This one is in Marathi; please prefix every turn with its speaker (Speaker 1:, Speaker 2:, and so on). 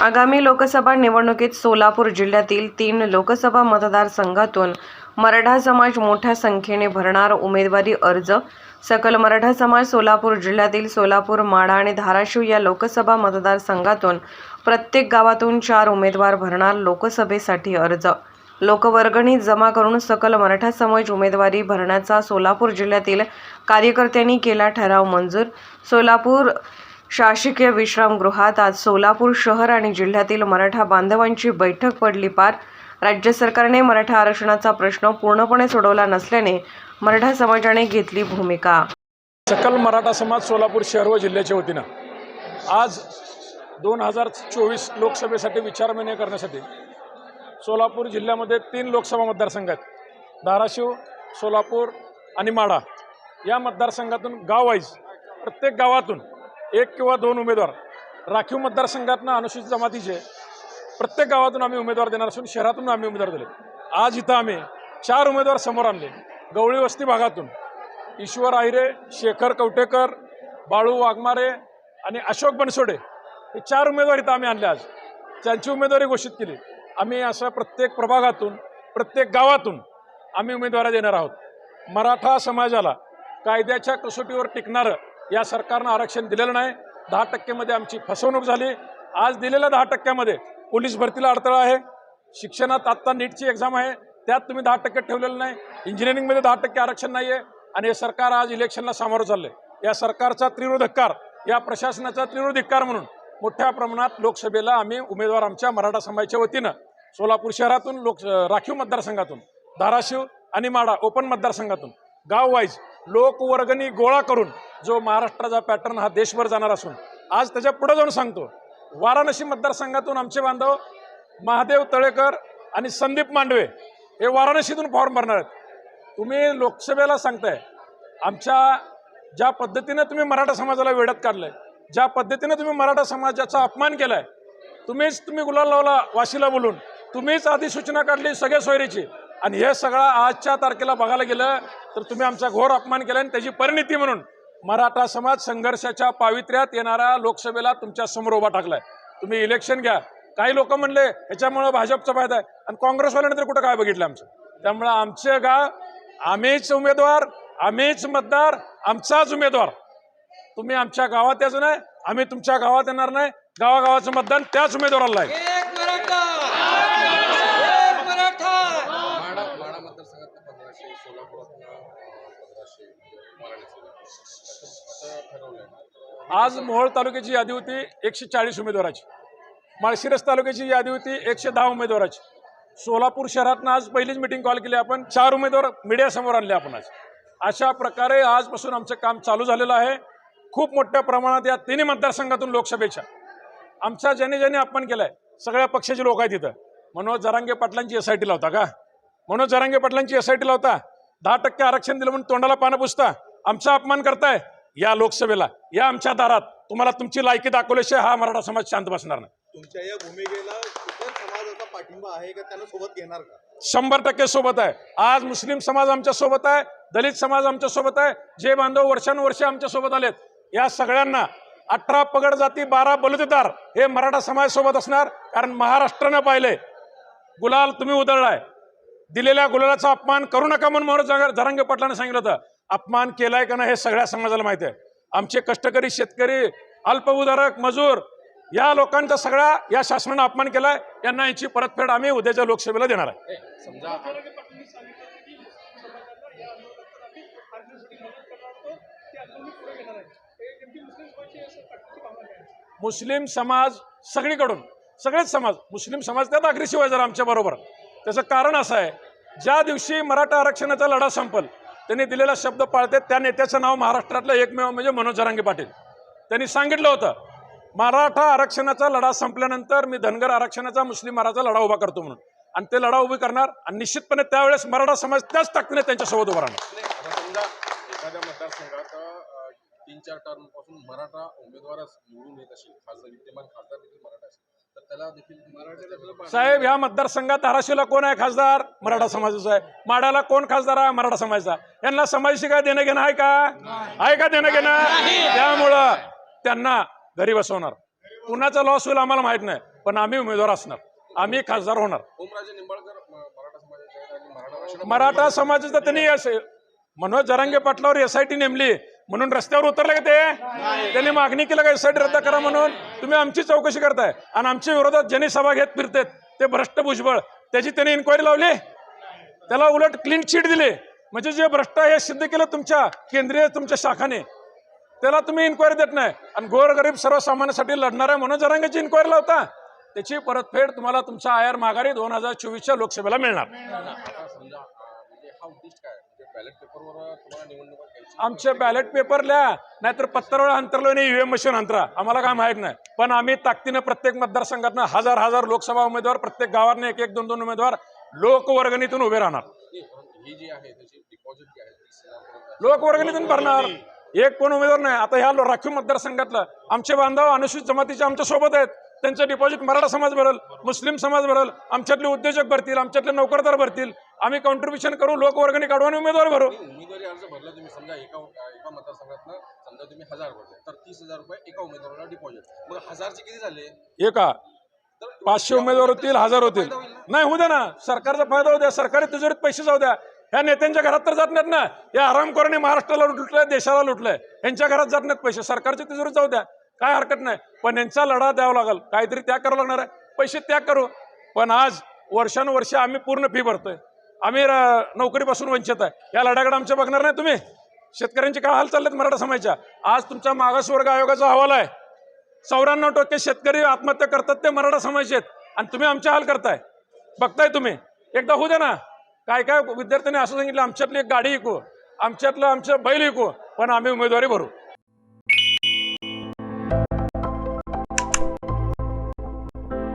Speaker 1: आगामी लोकसभा निवडणुकीत सोलापूर जिल्ह्यातील तीन लोकसभा मतदारसंघातून मराठा समाज मोठ्या संख्येने भरणार उमेदवारी अर्ज. सकल मराठा समाज सोलापूर जिल्ह्यातील सोलापूर माढा आणि धाराशिव या लोकसभा मतदारसंघातून प्रत्येक गावातून चार उमेदवार भरणार लोकसभेसाठी अर्ज. लोकवर्गणी जमा करून सकल मराठा समाज उमेदवारी भरण्याचा सोलापूर जिल्ह्यातील कार्यकर्त्यांनी केला ठराव मंजूर. सोलापूर शासकीय विश्रामगृहात आज सोलापूर शहर आणि जिल्ह्यातील मराठा बांधवांची बैठक पडली पार. राज्य सरकारने मराठा आरक्षणाचा प्रश्न पूर्णपणे सोडवला नसल्याने मराठा समाजाने घेतली भूमिका.
Speaker 2: सकल मराठा समाज सोलापूर शहर व जिल्ह्याच्या वतीनं आज दोन हजार चोवीस लोकसभेसाठी विचारविनिमय करण्यासाठी सोलापूर जिल्ह्यामध्ये तीन लोकसभा मतदारसंघ आहेत. धाराशिव सोलापूर आणि माढा या मतदारसंघातून गाववाईज प्रत्येक गावातून एक किंवा दोन उमेदवार. राखीव मतदारसंघातनं अनुसूचित जमातीचे प्रत्येक गावातून आम्ही उमेदवार देणार असून शहरातून आम्ही उमेदवार दिले. आज इथं आम्ही चार उमेदवार समोर आणले. गवळी वस्ती भागातून ईश्वर आहिरे शेखर कवटेकर बाळू वाघमारे आणि अशोक बनसोडे हे चार उमेदवार इथं आम्ही आणले आज. त्यांची उमेदवारी घोषित केली. आम्ही अशा प्रत्येक प्रभागातून प्रत्येक गावातून आम्ही उमेदवारी देणार आहोत. मराठा समाजाला कायद्याच्या कसोटीवर टिकणारं या सरकारनं आरक्षण दिलेलं नाही. दहा टक्केमध्ये आमची फसवणूक झाली. आज दिलेल्या दहा टक्क्यामध्ये पोलीस भरतीला अडथळा आहे. शिक्षणात आत्ता नीटची एक्झाम आहे. त्यात तुम्ही दहा टक्के ठेवलेलं नाही. इंजिनिअरिंगमध्ये दहा टक्के आरक्षण नाही आहे आणि हे सरकार आज इलेक्शनला सामोरं आहे या सरकारचा तीव्र धिक्कार या प्रशासनाचा तीव्र धिक्कार म्हणून मोठ्या प्रमाणात लोकसभेला आम्ही उमेदवार आमच्या मराठा समाजाच्या वतीनं सोलापूर शहरातून लोक राखीव मतदारसंघातून धाराशिव आणि माडा ओपन मतदारसंघातून गाव वाईज लोकवर्गणी गोळा करून जो महाराष्ट्राचा पॅटर्न हा देशभर जाणार असून आज त्याच्या पुढे जाऊन सांगतो वाराणसी मतदारसंघातून आमचे बांधव महादेव तळेकर आणि संदीप मांडवे हे वाराणसीतून फॉर्म भरणार आहेत. तुम्ही लोकसभेला सांगताय आमच्या ज्या पद्धतीनं तुम्ही मराठा समाजाला वेड्यात काढलंय ज्या पद्धतीनं तुम्ही मराठा समाजाचा अपमान केलाय तुम्हीच तुम्ही गुलाल लावला वाशीला बोलून तुम्हीच अधिसूचना काढली सगळ्या सोयरीची आणि हे सगळं आजच्या तारखेला बघायला गेलं तर तुम्ही आमचा घोर अपमान केला आणि त्याची परिणिती म्हणून मराठा समाज संघर्षाच्या पावित्र्यात येणाऱ्या लोकसभेला तुमच्यासमोर उभा टाकलाय. तुम्ही इलेक्शन घ्या. काही लोक म्हणले ह्याच्यामुळं भाजपचा फायदा आहे. आणि काँग्रेसवाल्याने तर कुठं काय बघितलं आमचं? त्यामुळं आमचे गाव आम्हीच उमेदवार आम्हीच मतदार आमचाच उमेदवार. तुम्ही आमच्या गावात यायचं नाही आम्ही तुमच्या गावात येणार नाही. गावागावाचं मतदान त्याच उमेदवाराला आहे. आज मोहोळ तालुक्याची यादी होती एकशे चाळीस उमेदवाराची. माळशिरस तालुक्याची यादी होती एकशे दहा उमेदवाराची. सोलापूर शहरातनं आज पहिलीच मिटिंग कॉल केली आपण. चार उमेदवार मीडियासमोर आणले आपण आज. अशा प्रकारे आजपासून आमचं काम चालू झालेलं आहे. खूप मोठ्या प्रमाणात या तिन्ही मतदारसंघातून लोकसभेच्या. आमचा ज्याने ज्याने अपमान केलाय सगळ्या पक्षाचे लोक आहेत तिथं मनोज जरांगे पाटलांची एस आय टी लावता का? मनोज जरांगे पाटलांची एस आय टी लावता दहा टक्के आरक्षण दिलं म्हणून तोंडाला पानं पुसता. आमचा अपमान करताय. या लोकसभेला या आमच्या दारात तुम्हाला तुमची लायकी दाखवल्याशिवाय हा मराठा समाज शांत बसणार नाही.
Speaker 3: तुमच्या या भूमिकेला समाजाचा पाठिंबा आहे का? त्यांना सोबत घेणार का?
Speaker 2: शंभर टक्के सोबत आहे. आज मुस्लिम समाज आमच्यासोबत आहे दलित समाज आमच्यासोबत आहे जे बांधव वर्षानुवर्षे आमच्यासोबत आलेत. या सगळ्यांना अठरा पगड जाती बारा बलुतेदार हे मराठा समाज सोबत असणार कारण महाराष्ट्रानं पाहिले गुलाल तुम्ही उधळलाय. दिलेल्या गुलालाचा अपमान करू नका म्हणून जरांगे पाटलाने सांगितलं होतं. अपमान केलाय का नाही हे सगळ्या समाजाला माहिती आहे. आमचे कष्टकरी शेतकरी अल्पउधारक मजूर या लोकांचा सगळा या शासनानं अपमान केलाय. यांना याची परतफेड आम्ही उद्याच्या लोकसभेला देणार आहे.
Speaker 4: समजा
Speaker 2: मुस्लिम समाज सगळीकडून सगळेच समाज मुस्लिम समाज त्यात अग्रेसिव्ह आहे जरा आमच्या बरोबर. त्याचं कारण असं आहे ज्या दिवशी मराठा आरक्षणाचा लढा संपल त्यांनी दिलेला शब्द पाळते. त्या नेत्याचं नाव महाराष्ट्रातलं एकमेव म्हणजे मनोज जरांगे पाटील. त्यांनी सांगितलं होतं मराठा आरक्षणाचा लढा संपल्यानंतर मी धनगर आरक्षणाचा मुस्लिम मराठा लढा उभा करतो म्हणून. आणि ते लढा उभी करणार आणि निश्चितपणे त्यावेळेस मराठा समाज त्याच ताकदीने त्यांच्यासोबत उभा राहणार.
Speaker 4: समजा एखाद्या मतदारसंघात तीन चार टर्मपासून मराठा उमेदवारच निवडून येत असेल खासदार विद्यमान खासदार मराठा असेल.
Speaker 2: साहेब ह्या मतदारसंघात धाराशिवला कोण आहे खासदार? मराठा समाजाचा आहे. माडाला कोण खासदार आहे? मराठा समाजाचा. यांना समाजाशी काय देणं घेणं आहे का? आहे का देणं घेणं त्यामुळं त्यांना घरी बसवणार. कुणाचा लॉस होईल आम्हाला माहीत नाही पण आम्ही उमेदवार असणार. आम्ही खासदार होणार.
Speaker 4: मराठा समाजाचे
Speaker 2: त्यांनी मनोज जरांगे पाटलावर एस आय टी नेमली म्हणून रस्त्यावर उतरले का ते? त्यांनी मागणी केलं का एस आय टी रद्द करा म्हणून? तुम्ही आमची चौकशी करताय. आणि आमच्या विरोधात ज्यांनी सभा घेत फिरतेत ते भ्रष्ट भुजबळ. त्याची त्यांनी इन्क्वायरी लावली. त्याला उलट क्लीन चिट दिली. म्हणजे जे भ्रष्ट आहे हे सिद्ध केलं तुमच्या केंद्रीय तुमच्या शाखाने. त्याला तुम्ही इन्क्वायरी देत नाही. आणि गोरगरीब सर्वसामान्यांसाठी लढणाऱ्या मनोज जरांगेची इन्क्वायरी लावता. त्याची परतफेड तुम्हाला तुमच्या आयर माघारी दोन हजार चोवीसच्या लोकसभेला मिळणार.
Speaker 4: म्हणजे म्हणजे बॅलेट पेपरवर
Speaker 2: नाहीतर पत्रावर अंतरलो नाही ईव्हीएम मशीन अंतरा. आम्हाला काय माहीत नाही. पण आम्ही ताकदीनं प्रत्येक मतदारसंघातनं हजार हजार लोकसभा उमेदवार प्रत्येक गावातनं एक एक दोन दोन उमेदवार लोकवर्गणीतून उभे राहणार.
Speaker 4: ही
Speaker 2: लोकवर्गणीतून भरणार. एक पण उमेदवार नाही. आता ह्या राखीव मतदारसंघातलं आमचे बांधव अनुसूचित जमातीचे आमच्यासोबत आहेत. त्यांचं डिपॉझिट मराठा समाज भरल मुस्लिम समाज भरल आमच्यातले उद्योजक भरतील आमच्यातले नोकरदार भरतील. आम्ही कॉन्ट्रीब्युशन करू लोकवर्गणी काढू आणि उमेदवार भरू.
Speaker 4: उमेदवारी अर्ज भरला तुम्ही समजा एका एका मतदारसंघातनं समजा तुम्ही हजार भरले तर तीस हजार रुपये एका उमेदवाराला डिपॉझिट मग हजारचे किती झाले?
Speaker 2: एका. पाचशे उमेदवार होतील हजार होतील? नाही होऊ द्या ना. सरकारचा फायदा होऊ द्या. सरकारी तिजोरीत पैसे जाऊ द्या. ह्या नेत्यांच्या घरात तर जात नाहीत ना. या आरामखोरांनी महाराष्ट्राला लुटलंय देशाला लुटलंय. यांच्या घरात जात नाहीत पैसे. सरकारच्या तिजोरीत जाऊ द्या. काय हरकत नाही. पण यांचा लढा द्यावा लागेल. काहीतरी त्याग करावं लागणार आहे. पैसे त्याग करू. पण आज वर्षानुवर्ष आम्ही पूर्ण फी भरतोय. आम्ही नोकरीपासून वंचित आहे. या लढ्याकडे आमच्या बघणार नाही तुम्ही? शेतकऱ्यांचे काय हाल चाललेत मराठा समाजाच्या? आज तुमचा मागासवर्ग आयोगाचा अहवाल आहे. चौऱ्याण्णव टक्के शेतकरी आत्महत्या करतात ते मराठा समाज आहेत. आणि तुम्ही आमचे हाल करताय. बघताय तुम्ही. एकदा होऊ द्या ना. काय काय विद्यार्थ्यांनी असं सांगितलं आमच्यातली एक गाडी ऐकू आमच्यातलं आमचं बैल ऐकू पण आम्ही उमेदवारी भरू.